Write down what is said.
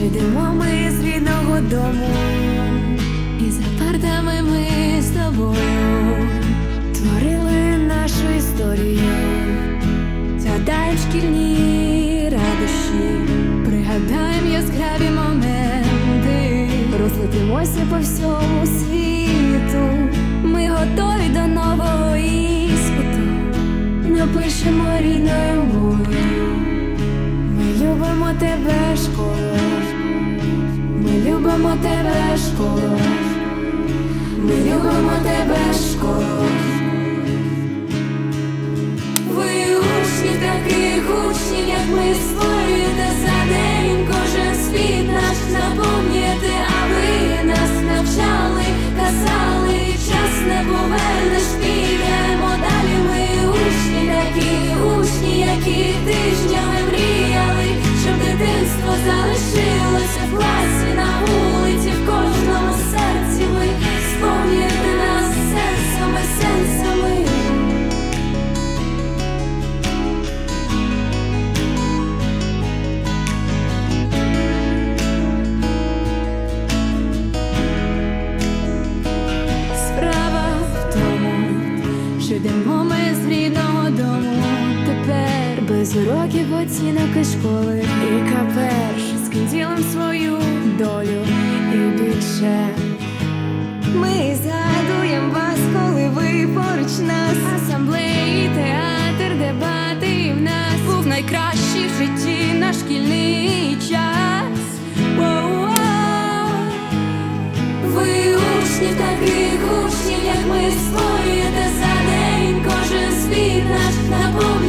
що ми з рідного дому, і за партами ми з тобою творили нашу історію, згадаєм шкільні радощі, пригадаєм яскраві моменти, розлетимося по всьому світу. Ми готові до нового іспиту, напишемо рідною мовою. Любимо тебе, школо. Любимо тебе, школо. Ми любимо тебе, школо. Ви учні таких учні, як ми створюєте що йдемо ми з рідного дому. Тепер без уроків оцінок і школи. І каперш з ким свою долю і більше. Ми згадуємо вас, коли ви поруч нас. Асамблеї, театр, дебати в нас був найкращий в житті наш шкільний час. Воу-воу. Ви учні таких учнів, як ми створюємо світ наш на Бога.